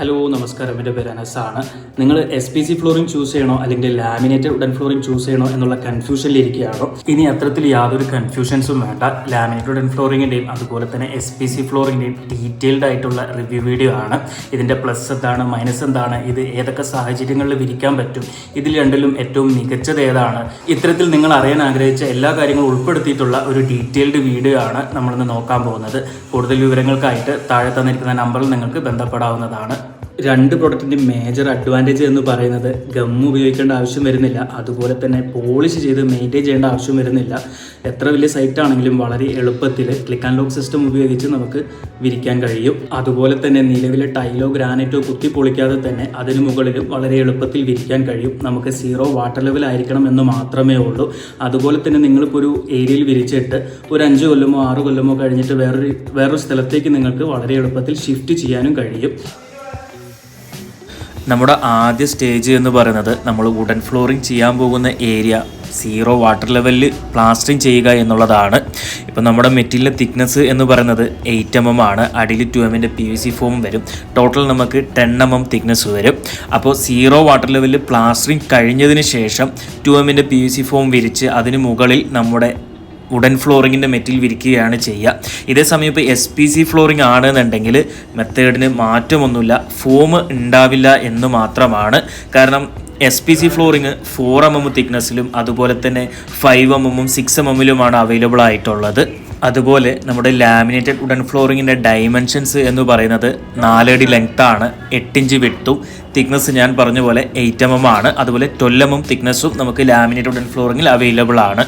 Hello നമസ്കാരം. എന്റെ പേര് അനസാണ് നിങ്ങൾ S P C flooring choose ചെയ്യണോ അല്ലെങ്കിൽ ലാമിനേറ്റഡ് ഉഡൻ ഫ്ലോറിംഗ് ചൂസ് ചെയ്യണോ എന്നുള്ള കൺഫ്യൂഷനിലിരിക്കുകയാണോ ഇനി അത്തരത്തിൽ യാതൊരു കൺഫ്യൂഷൻസും വേണ്ട. ലാമിനേറ്റഡ് ഉഡൻ ഫ്ലോറിങ്ങിന്റെയും അതുപോലെ തന്നെ എസ് പി സി ഫ്ലോറിന്റെയും ഡീറ്റെയിൽഡ് ആയിട്ടുള്ള റിവ്യൂ വീഡിയോ ആണ്. ഇതിന്റെ പ്ലസ് എന്താണ് മൈനസ് എന്താണ് ഇത് ഏതൊക്കെ സാഹചര്യങ്ങളിൽ വിരിക്കാൻ പറ്റും ഇതിൽ രണ്ടിലും ഏറ്റവും മികച്ചത് ഏതാണ്? ഇത്തരത്തിൽ നിങ്ങൾ അറിയാൻ ആഗ്രഹിച്ച എല്ലാ കാര്യങ്ങളും ഉൾപ്പെടുത്തിയിട്ടുള്ള ഒരു ഡീറ്റെയിൽഡ് വീഡിയോ ആണ് നമ്മളിന്ന് നോക്കാൻ പോകുന്നത്. കൂടുതൽ വിവരങ്ങൾക്കായിട്ട് താഴെ തന്നിരിക്കുന്ന നമ്പറിൽ നിങ്ങൾക്ക് ബന്ധപ്പെടാവുന്നതാണ്. രണ്ട് പ്രൊഡക്റ്റിന്റെ മേജർ അഡ്വാന്റേജ് എന്ന് പറയുന്നത് ഗം ഉപയോഗിക്കേണ്ട ആവശ്യം വരുന്നില്ല. അതുപോലെ തന്നെ പോളിഷ് ചെയ്ത് മെയിന്റെയിൻ ചെയ്യേണ്ട ആവശ്യം വരുന്നില്ല. എത്ര വലിയ സൈറ്റ് ആണെങ്കിലും വളരെ എളുപ്പത്തിൽ ക്ലിക്ക് ആൻഡ് ലോക്ക് സിസ്റ്റം ഉപയോഗിച്ച് നമുക്ക് വിരിക്കാൻ കഴിയും. അതുപോലെ തന്നെ നിലവിലെ ടൈലോ ഗ്രാനൈറ്റോ കുത്തി പൊളിക്കാതെ തന്നെ അതിന് മുകളിലും വളരെ എളുപ്പത്തിൽ വിരിക്കാൻ കഴിയും. നമുക്ക് സീറോ വാട്ടർ ലെവൽ ആയിരിക്കണം എന്ന് മാത്രമേ ഉള്ളൂ. അതുപോലെ തന്നെ നിങ്ങളിപ്പോൾ ഒരു ഏരിയയിൽ വിരിച്ചിട്ട് ഒരു അഞ്ച് കൊല്ലമോ ആറ് കൊല്ലമോ കഴിഞ്ഞിട്ട് വേറൊരു വേറൊരു സ്ഥലത്തേക്ക് നിങ്ങൾക്ക് വളരെ എളുപ്പത്തിൽ ഷിഫ്റ്റ് ചെയ്യാനും കഴിയും. നമ്മുടെ ആദ്യ സ്റ്റേജ് എന്ന് പറയുന്നത് നമ്മൾ വുഡൻ ഫ്ലോറിങ് ചെയ്യാൻ പോകുന്ന ഏരിയ സീറോ വാട്ടർ ലെവലിൽ പ്ലാസ്റ്ററിങ് ചെയ്യുക എന്നുള്ളതാണ്. ഇപ്പം നമ്മുടെ മെറ്റീരിയൽ തിക്നെസ് എന്ന് പറയുന്നത് എയ്റ്റ് എം എം ആണ്. അടിയിൽ ടു എമ്മിന്റെ പി വി സി ഫോം വരും. ടോട്ടൽ നമുക്ക് ടെൻ എം എം തിക്നെസ് വരും. അപ്പോൾ സീറോ വാട്ടർ ലെവലിൽ പ്ലാസ്റ്ററിങ് കഴിഞ്ഞതിന് ശേഷം ടു എമ്മിന്റെ പി വി സി ഫോം വിരിച്ച് അതിന് മുകളിൽ നമ്മുടെ വുഡൻ ഫ്ലോറിങ്ങിന്റെ മെറ്റീരിയൽ വിരിക്കുകയാണ് ചെയ്യുക. ഇതേ സമയം ഇപ്പോൾ എസ് പി സി ഫ്ലോറിംഗ് ആണെന്നുണ്ടെങ്കിൽ മെത്തേഡിന് മാറ്റമൊന്നുമില്ല ഫോം ഉണ്ടാവില്ല എന്ന് മാത്രമാണ്. കാരണം S P C flooring four M M തിക്നെസ്സിലും അതുപോലെ തന്നെ ഫൈവ് എം എമ്മും സിക്സ് എം എമ്മിലുമാണ് അവൈലബിൾ ആയിട്ടുള്ളത്. അതുപോലെ നമ്മുടെ ലാമിനേറ്റഡ് വുഡൻ ഫ്ലോറിങ്ങിന്റെ ഡൈമെൻഷൻസ് എന്ന് പറയുന്നത് നാലടി ലെങ്ത് ആണ് എട്ടിഞ്ച് വിട്ടും തിക്നെസ് ഞാൻ പറഞ്ഞ പോലെ എയ്റ്റ് എം എം ആണ്. അതുപോലെ ട്വൽവ് എം എം തിക്നെസ്സും നമുക്ക് ലാമിനേറ്റഡ് വുഡൻ ഫ്ലോറിങ്ങിൽ അവൈലബിൾ ആണ്.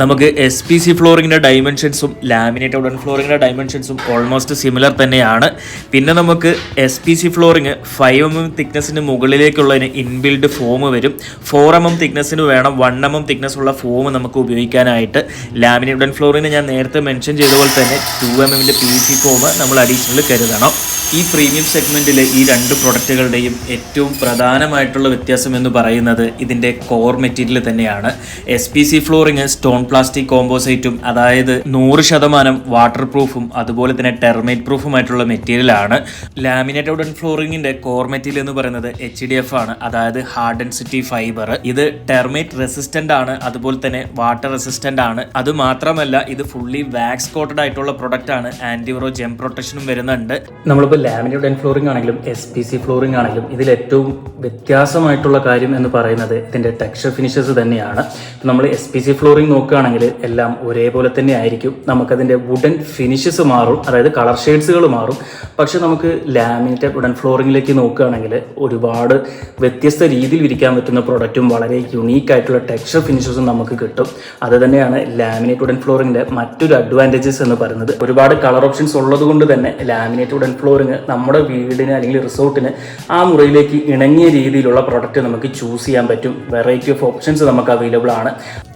നമുക്ക് എസ് പി സി ഫ്ലോറിങ്ങിന്റെ ഡൈമെൻഷൻസും ലാമിനേറ്റ് വുഡൻ ഫ്ലോറിങ്ങിന്റെ ഡൈമെൻഷൻസും ഓൾമോസ്റ്റ് സിമിലർ തന്നെയാണ്. പിന്നെ നമുക്ക് S P C flooring five M M തിക്നെസ്സിന് മുകളിലേക്കുള്ളതിന് ഇൻബിൽഡ് ഫോം വരും. ഫോർ എം എം തിക്നെസ്സിന് വേണം വൺ എം എം തിക്നെസ് ഉള്ള ഫോം നമുക്ക് ഉപയോഗിക്കാനായിട്ട്. ലാമിനേറ്റ് വുഡൻ ഫ്ലോറിന് ഞാൻ നേരത്തെ മെൻഷൻ ചെയ്ത പോലെ തന്നെ ടു എം എമ്മിന്റെ പി സി ഫോം നമ്മൾ അഡീഷണൽ കരുതണം. ഈ പ്രീമിയം സെഗ്മെന്റിലെ ഈ രണ്ട് പ്രൊഡക്റ്റുകളുടെയും ഏറ്റവും പ്രധാനമായിട്ടുള്ള വ്യത്യാസം എന്ന് പറയുന്നത് ഇതിന്റെ കോർ മെറ്റീരിയൽ തന്നെയാണ്. S P C flooring stone plastic കോമ്പോസൈറ്റും അതായത് നൂറ് ശതമാനം വാട്ടർ പ്രൂഫും അതുപോലെ തന്നെ ടെർമേറ്റ് പ്രൂഫുമായിട്ടുള്ള മെറ്റീരിയലാണ് ലാമിനേറ്റഡ് ഉഡൻ ഫ്ലോറിങ്ങിന്റെ കോർ മെറ്റീരിയൽ എന്ന് പറയുന്നത് എച്ച് ഡി എഫ് ആണ് അതായത് ഹാർഡ് ഡെൻസിറ്റി ഫൈബർ ഇത് ടെർമേറ്റ് റെസിസ്റ്റന്റ് ആണ് അതുപോലെ തന്നെ വാട്ടർ റെസിസ്റ്റന്റ് ആണ്. അത് മാത്രമല്ല ഇത് ഫുള്ളി വാക്സ് കോട്ടഡ് ആയിട്ടുള്ള പ്രൊഡക്റ്റ് ആണ്. ആന്റിവറോ ജെം പ്രൊട്ടക്ഷനും വരുന്നുണ്ട്. നമ്മളിപ്പോൾ ലാമിനേറ്റ് ആൻഡ് ഫ്ലോറിംഗ് ആണെങ്കിലും എസ് പി സി ഫ്ലോറിംഗ് ആണെങ്കിലും ഇതിൽ ഏറ്റവും വ്യത്യാസമായിട്ടുള്ള കാര്യം എന്ന് പറയുന്നത് ഇതിന്റെ ടെക്സ്ചർ ഫിനിഷസ് തന്നെയാണ്. നമ്മൾ എസ് പി സി ഫ്ലോറിംഗ് നോക്കുകയാണെങ്കിൽ എല്ലാം ഒരേപോലെ തന്നെ ആയിരിക്കും. നമുക്കതിന്റെ വുഡൻ ഫിനിഷസ് മാറും. അതായത് കളർ ഷെയ്ഡ്സുകൾ മാറും. പക്ഷെ നമുക്ക് ലാമിനേറ്റഡ് വുഡൻ ഫ്ലോറിങ്ങിലേക്ക് നോക്കുകയാണെങ്കിൽ ഒരുപാട് വ്യത്യസ്ത രീതിയിൽ വിരിക്കാൻ പറ്റുന്ന പ്രൊഡക്റ്റും വളരെ യുണീക്ക് ആയിട്ടുള്ള ടെക്സ്ചർ ഫിനിഷസും നമുക്ക് കിട്ടും. അത് തന്നെയാണ് ലാമിനേറ്റ് വുഡൻ ഫ്ലോറിങ്ങിന്റെ മറ്റൊരു അഡ്വാന്റേജസ് എന്ന് പറയുന്നത്. ഒരുപാട് കളർ ഓപ്ഷൻസ് ഉള്ളത് കൊണ്ട് തന്നെ ലാമിനേറ്റ് വുഡൻ ഫ്ലോറിങ് നമ്മുടെ വീടിന് അല്ലെങ്കിൽ റിസോർട്ടിന് ആ മുറിയിലേക്ക് ഇണങ്ങിയ രീതിയിലുള്ള പ്രൊഡക്റ്റ് നമുക്ക് ചൂസ് ചെയ്യാൻ പറ്റും. വെറൈറ്റി ഓഫ് ഓപ്ഷൻസ് നമുക്ക് അവൈലബിൾ ആണ്.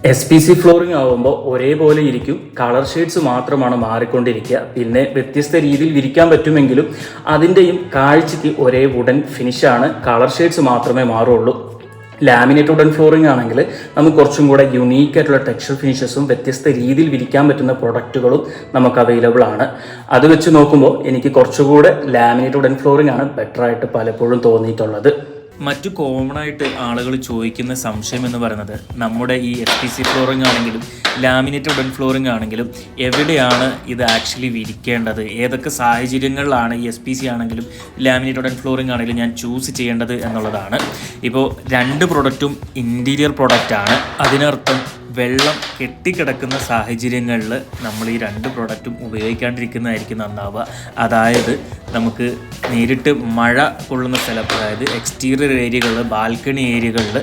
എസ് പി സി ഫ്ലോറിംഗ് ആകുമ്പോൾ ഒരേപോലെ ഇരിക്കും. കളർ ഷെയ്ഡ്സ് മാത്രമാണ് മാറിക്കൊണ്ടിരിക്കുക. പിന്നെ വ്യത്യസ്ത രീതിയിൽ വിരിക്കാൻ പറ്റുമെങ്കിലും അതിന്റെയും കാഴ്ചയ്ക്ക് ഒരേ വുഡൻ ഫിനിഷാണ് കളർ ഷെയ്ഡ്സ് മാത്രമേ മാറുള്ളൂ. ലാമിനേറ്റ് വുഡൻ ഫ്ലോറിംഗ് ആണെങ്കിൽ നമുക്ക് കുറച്ചും കൂടെ യുണീക്ക് ആയിട്ടുള്ള ടെക്സ്ചർ ഫിനിഷസും വ്യത്യസ്ത രീതിയിൽ വിരിക്കാൻ പറ്റുന്ന പ്രൊഡക്റ്റുകളും നമുക്ക് അവൈലബിൾ ആണ്. അത് വെച്ച് നോക്കുമ്പോൾ എനിക്ക് കുറച്ചുകൂടെ ലാമിനേറ്റ് വുഡൻ ഫ്ലോറിംഗ് ആണ് ബെറ്റർ ആയിട്ട് പലപ്പോഴും തോന്നിയിട്ടുള്ളത്. മറ്റു കോമൺ ആയിട്ട് ആളുകൾ ചോദിക്കുന്ന സംശയം എന്ന് പറയുന്നത് നമ്മുടെ ഈ പി സി ഫ്ലോറിംഗ് ആണെങ്കിലും ലാമിനേറ്റ് വുഡൻ ഫ്ലോറിംഗ് ആണെങ്കിലും എവിടെയാണ് ഇത് ആക്ച്വലി വിരിക്കേണ്ടത്? ഏതൊക്കെ സാഹചര്യങ്ങളിലാണ് എസ് പി സി ആണെങ്കിലും ലാമിനേറ്റ് വുഡൻ ഫ്ലോറിംഗ് ആണെങ്കിലും ഞാൻ ചൂസ് ചെയ്യേണ്ടത് എന്നുള്ളതാണ്. ഇപ്പോൾ രണ്ട് പ്രൊഡക്റ്റും ഇന്റീരിയർ പ്രൊഡക്റ്റാണ് അതിനർത്ഥം വെള്ളം കെട്ടിക്കിടക്കുന്ന സാഹചര്യങ്ങളിൽ നമ്മൾ ഈ രണ്ട് പ്രൊഡക്റ്റും ഉപയോഗിക്കാണ്ടിരിക്കുന്നതായിരിക്കും നന്നാവുക. അതായത് നമുക്ക് നേരിട്ട് മഴ കൊള്ളുന്ന സ്ഥലം അതായത് എക്സ്റ്റീരിയർ ഏരിയകളിൽ ബാൽക്കണി ഏരിയകളിൽ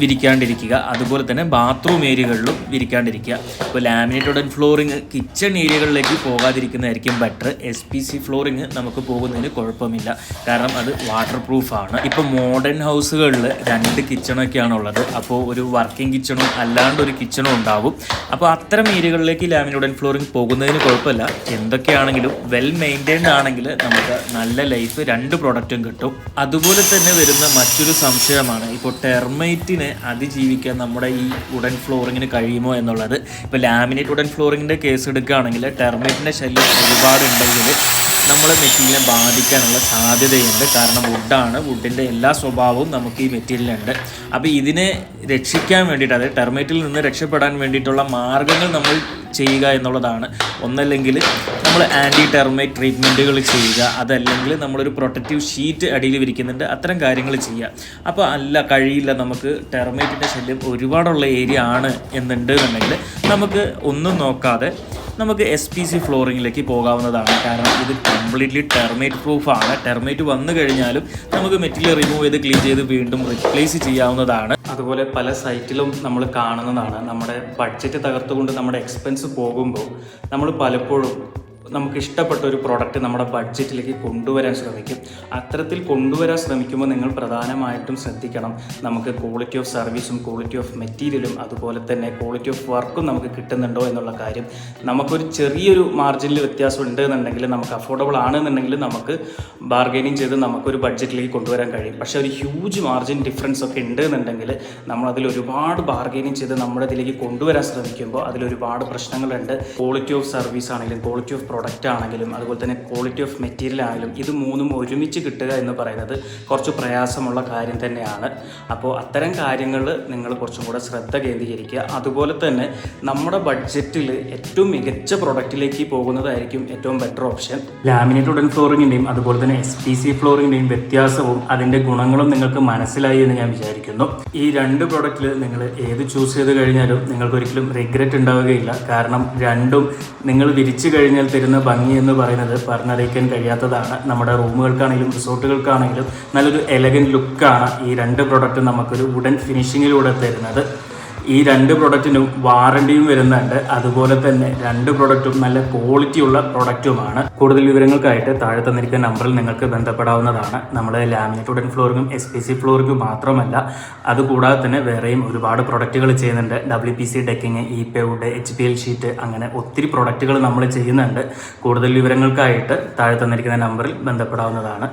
വിരിക്കാണ്ടിരിക്കുക. അതുപോലെ തന്നെ ബാത്റൂം ഏരിയകളിലും വിരിക്കാണ്ടിരിക്കുക. ഇപ്പോൾ ലാമിനേറ്റഡ് ഫ്ലോറിങ് കിച്ചൺ ഏരിയകളിലേക്ക് പോകാതിരിക്കുന്നതായിരിക്കും better S P C flooring നമുക്ക് പോകുന്നതിന് കുഴപ്പമില്ല. കാരണം അത് വാട്ടർ പ്രൂഫാണ് ഇപ്പോൾ മോഡേൺ ഹൗസുകളിൽ രണ്ട് കിച്ചണൊക്കെയാണ് ഉള്ളത്. അപ്പോൾ ഒരു വർക്കിംഗ് കിച്ചണും അല്ലാണ്ട് ഒരു കിച്ചണും ഉണ്ടാവും. അപ്പോൾ അത്തരം ഏരിയകളിലേക്ക് ലാമിനേറ്റഡ് ഫ്ലോറിങ് പോകുന്നതിന് കുഴപ്പമില്ല. എന്തൊക്കെയാണെങ്കിലും വെൽ മെയിന്റൈൻഡ് ആണെങ്കിൽ നമുക്ക് നല്ല ലൈഫ് രണ്ട് പ്രോഡക്റ്റും കിട്ടും. അതുപോലെ തന്നെ വരുന്ന മറ്റൊരു സംശയമാണ്. ഇപ്പോൾ ടെർമൈറ്റിന് അതിജീവിക്കാൻ നമ്മുടെ ഈ വുഡൻ ഫ്ലോറിങ്ങിന് കഴിയുമോ എന്നുള്ളത്. ഇപ്പോൾ ലാമിനേറ്റ് വുഡൻ ഫ്ലോറിങ്ങിന്റെ കേസ് എടുക്കുകയാണെങ്കിൽ ടെർമൈറ്റിന്റെ ശല്യം ഒരുപാടുണ്ടെങ്കിൽ നമ്മളെ മെറ്റീരിയലിനെ ബാധിക്കാനുള്ള സാധ്യതയുണ്ട്. കാരണം വുഡാണ് വുഡിന്റെ എല്ലാ സ്വഭാവവും നമുക്ക് ഈ മെറ്റീരിയലുണ്ട് അപ്പോൾ ഇതിനെ രക്ഷിക്കാൻ വേണ്ടിയിട്ട് അതായത് ടെർമേറ്റിൽ നിന്ന് രക്ഷപ്പെടാൻ വേണ്ടിയിട്ടുള്ള മാർഗങ്ങൾ നമ്മൾ ചെയ്യുക എന്നുള്ളതാണ്. ഒന്നല്ലെങ്കിൽ നമ്മൾ ആന്റി ടെർമൈറ്റ് ട്രീറ്റ്മെന്റുകൾ ചെയ്യുക അതല്ലെങ്കിൽ നമ്മളൊരു പ്രൊട്ടക്റ്റീവ് ഷീറ്റ് അടിയിൽ വിരിക്കുന്നുണ്ട് അത്തരം കാര്യങ്ങൾ ചെയ്യുക. അപ്പോൾ അല്ല കഴിയില്ല നമുക്ക് ടെർമൈറ്റിന്റെ ശല്യം ഒരുപാടുള്ള ഏരിയ ആണ് എന്നുണ്ട് എന്നുണ്ടെങ്കിൽ നമുക്ക് ഒന്നും നോക്കാതെ നമുക്ക് എസ് പി സി ഫ്ലോറിങ്ങിലേക്ക് പോകാവുന്നതാണ്. കാരണം ഇത് കംപ്ലീറ്റ്ലി ടെർമേറ്റ് പ്രൂഫാണ് ടെർമേറ്റ് വന്നു കഴിഞ്ഞാലും നമുക്ക് മെറ്റീരിയൽ റിമൂവ് ചെയ്ത് ക്ലീൻ ചെയ്ത് വീണ്ടും റീപ്ലേസ് ചെയ്യാവുന്നതാണ്. അതുപോലെ പല സൈറ്റിലും നമ്മൾ കാണുന്നതാണ്. നമ്മുടെ ബഡ്ജറ്റ് തകർത്തുകൊണ്ട് നമ്മുടെ എക്സ്പെൻസ് പോകുമ്പോൾ നമ്മൾ പലപ്പോഴും നമുക്ക് ഇഷ്ടപ്പെട്ട ഒരു പ്രോഡക്റ്റ് നമ്മുടെ ബഡ്ജറ്റിലേക്ക് കൊണ്ടുവരാൻ ശ്രമിക്കും. അത്തരത്തിൽ കൊണ്ടുവരാൻ ശ്രമിക്കുമ്പോൾ നിങ്ങൾ പ്രധാനമായിട്ടും ശ്രദ്ധിക്കണം. നമുക്ക് ക്വാളിറ്റി ഓഫ് സർവീസും ക്വാളിറ്റി ഓഫ് മെറ്റീരിയലും അതുപോലെ തന്നെ ക്വാളിറ്റി ഓഫ് വർക്കും നമുക്ക് കിട്ടുന്നുണ്ടോ എന്നുള്ള കാര്യം നമുക്കൊരു ചെറിയൊരു മാർജിനിൽ വ്യത്യാസം ഉണ്ട് എന്നുണ്ടെങ്കിൽ നമുക്ക് അഫോർഡബിൾ ആണെന്നുണ്ടെങ്കിൽ നമുക്ക് ബാർഗൈനിങ് ചെയ്ത് നമുക്കൊരു ബഡ്ജറ്റിലേക്ക് കൊണ്ടുവരാൻ കഴിയും. പക്ഷേ ഒരു ഹ്യൂജ് മാർജിൻ ഡിഫറൻസ് ഒക്കെ ഉണ്ട് എന്നുണ്ടെങ്കിൽ നമ്മളതിൽ ഒരുപാട് ബാർഗൈനിങ് ചെയ്ത് നമ്മുടെ ഇതിലേക്ക് കൊണ്ടുവരാൻ ശ്രമിക്കുമ്പോൾ അതിലൊരുപാട് പ്രശ്നങ്ങളുണ്ട്. ക്വാളിറ്റി ഓഫ് സർവീസ് ആണെങ്കിലും ക്വാളിറ്റി ഓഫ് പ്രൊഡക്റ്റ് ആണെങ്കിലും അതുപോലെ തന്നെ ക്വാളിറ്റി ഓഫ് മെറ്റീരിയൽ ആണെങ്കിലും ഇത് മൂന്നും ഒരുമിച്ച് കിട്ടുക എന്ന് പറയുന്നത് കുറച്ച് പ്രയാസമുള്ള കാര്യം തന്നെയാണ്. അപ്പോൾ അത്തരം കാര്യങ്ങൾ നിങ്ങൾ കുറച്ചും കൂടെ ശ്രദ്ധ കേന്ദ്രീകരിക്കുക. അതുപോലെ തന്നെ നമ്മുടെ ബഡ്ജറ്റിൽ ഏറ്റവും മികച്ച പ്രൊഡക്റ്റിലേക്ക് പോകുന്നതായിരിക്കും ഏറ്റവും ബെറ്റർ ഓപ്ഷൻ ലാമിനേറ്റ് ഉടൻ ഫ്ലോറിങ്ങിന്റെയും അതുപോലെ തന്നെ എസ് പി സി ഫ്ലോറിങ്ങിന്റെയും വ്യത്യാസവും അതിന്റെ ഗുണങ്ങളും നിങ്ങൾക്ക് മനസ്സിലായി എന്ന് ഞാൻ വിചാരിക്കുന്നു. ഈ രണ്ട് പ്രൊഡക്റ്റിൽ നിങ്ങൾ ഏത് ചൂസ് ചെയ്ത് കഴിഞ്ഞാലും നിങ്ങൾക്ക് ഒരിക്കലും റിഗ്രറ്റ് ഉണ്ടാവുകയില്ല. കാരണം രണ്ടും നിങ്ങൾ വിരിച്ചു കഴിഞ്ഞാൽ ഭംഗി എന്ന് പറയുന്നത് പറഞ്ഞറിയിക്കാൻ കഴിയാത്തതാണ്. നമ്മുടെ റൂമുകൾക്കാണെങ്കിലും റിസോർട്ടുകൾക്കാണെങ്കിലും നല്ലൊരു എലഗൻ ലുക്കാണ് ഈ രണ്ട് പ്രൊഡക്റ്റും നമുക്കൊരു വുഡൻ ഫിനിഷിങ്ങിലൂടെ തരുന്നത്. ഈ രണ്ട് പ്രൊഡക്റ്റിനും വാറണ്ടിയും വരുന്നുണ്ട്. അതുപോലെ തന്നെ രണ്ട് പ്രൊഡക്റ്റും നല്ല ക്വാളിറ്റിയുള്ള പ്രൊഡക്റ്റുമാണ് കൂടുതൽ വിവരങ്ങൾക്കായിട്ട് താഴെ തന്നിരിക്കുന്ന നമ്പറിൽ നിങ്ങൾക്ക് ബന്ധപ്പെടാവുന്നതാണ്. നമ്മൾ ലാമിനേറ്റ് ഉടൻ ഫ്ലോറിങ്ങും എസ് പി സി ഫ്ലോറിങ്ങും മാത്രമല്ല അതുകൂടാതെ തന്നെ വേറെയും ഒരുപാട് പ്രൊഡക്റ്റുകൾ ചെയ്യുന്നുണ്ട്. W P C decking E P wood H P L sheet അങ്ങനെ ഒത്തിരി പ്രൊഡക്റ്റുകൾ നമ്മൾ ചെയ്യുന്നുണ്ട്. കൂടുതൽ വിവരങ്ങൾക്കായിട്ട് താഴെ തന്നിരിക്കുന്ന നമ്പറിൽ ബന്ധപ്പെടാവുന്നതാണ്.